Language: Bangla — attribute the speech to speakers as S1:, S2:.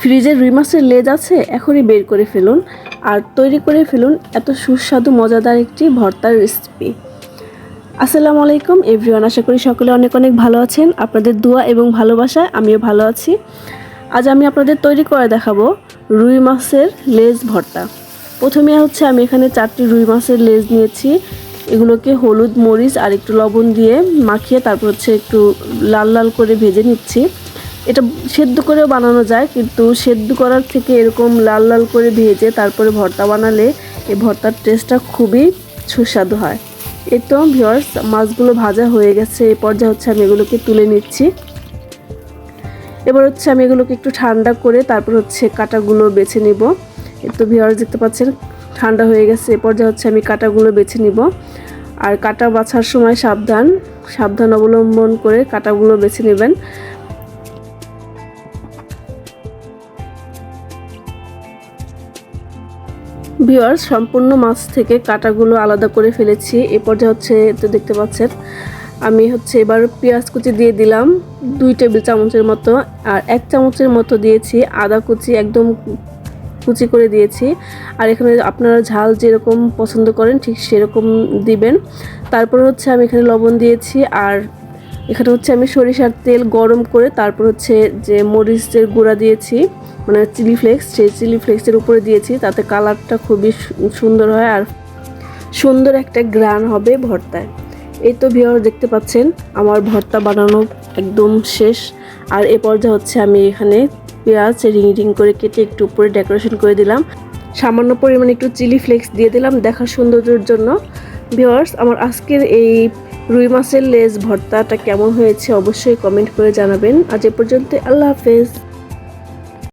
S1: ফ্রিজে রুই মাছের লেজ আছে, এখনই বের করে ফেলুন। আর তৈরি করে ফেলুন এত সুস্বাদু, মজাদার একটি ভর্তার রেসিপি আসসালামু আলাইকুম এভরিওয়ান আশা করি সকলে অনেক অনেক ভালো আছেন। আপনাদের দোয়া এবং ভালোবাসায় আমিও ভালো আছি। আজ আমি আপনাদের তৈরি করে দেখাবো রুই মাছের লেজ ভর্তা। প্রথমে হচ্ছে আমি এখানে চারটি রুই মাছের লেজ নিয়েছি। এগুলোকে হলুদ, মরিচ আর একটু লবণ দিয়ে মাখিয়ে তারপর হচ্ছে একটু লাল লাল করে ভেজে নিচ্ছি। এটা সেদ্ধ করেও বানানো যায়, কিন্তু সেদ্ধ করার থেকে এরকম লাল লাল করে ভেজে তারপরে ভর্তা বানালে এই ভর্তার টেস্টটা খুবই সুস্বাদু হয়। এই তো ভিওর্স মাছগুলো ভাজা হয়ে গেছে এই পর্যায়ে হচ্ছে আমি এগুলোকে তুলে নিচ্ছি। এবার হচ্ছে আমি এগুলোকে একটু ঠান্ডা করে তারপর হচ্ছে কাটাগুলো বেছে নিব। তো ভিওর্স দেখতে পাচ্ছেন, ঠান্ডা হয়ে গেছে, এ পর্যায়ে হচ্ছে আমি কাটাগুলো বেছে নিব। আর কাটা বাছার সময় সাবধান সাবধান অবলম্বন করে কাটাগুলো বেছে নেবেন। ভিওয়ার্স সম্পূর্ণ মাছ থেকে কাটাগুলো আলাদা করে ফেলেছি। এ পর্যায়ে হচ্ছে, তো দেখতে পাচ্ছেন, আমি হচ্ছে এবার পেঁয়াজ কুচি দিয়ে দিলাম দুই টেবিল চামচের মতো। আর এক চামচের মতো দিয়েছি আদা কুচি, একদম কুচি করে দিয়েছি। আর এখানে আপনারা ঝাল যেরকম পছন্দ করেন, ঠিক সেরকম দিবেন। তারপর হচ্ছে আমি এখানে লবণ দিয়েছি, আর এখানে হচ্ছে আমি সরিষার তেল গরম করে তারপর হচ্ছে যে মরিচের গুঁড়া দিয়েছি মানে চিলি ফ্লেক্স, সেই চিলি ফ্লেক্সের উপরে দিয়েছি, তাতে কালারটা খুবই সুন্দর হয় আর সুন্দর একটা গ্রান হবে ভর্তায়। এই তো ভিওর দেখতে পাচ্ছেন, আমার ভর্তা বানানো একদম শেষ। আর এ পর্যায়ে হচ্ছে আমি এখানে পেঁয়াজ রিং রিং করে কেটে একটু উপরে ডেকোরেশন করে দিলাম। সামান্য পরিমাণে একটু চিলি ফ্লেক্স দিয়ে দিলাম দেখার সৌন্দর্যের জন্য। ভিওয়ার্স আমার আজকের এই রুই মাছের লেজ ভর্তাটা কেমন হয়েছে অবশ্যই কমেন্ট করে জানাবেন। আজ এ পর্যন্ত আল্লাহ হাফেজ।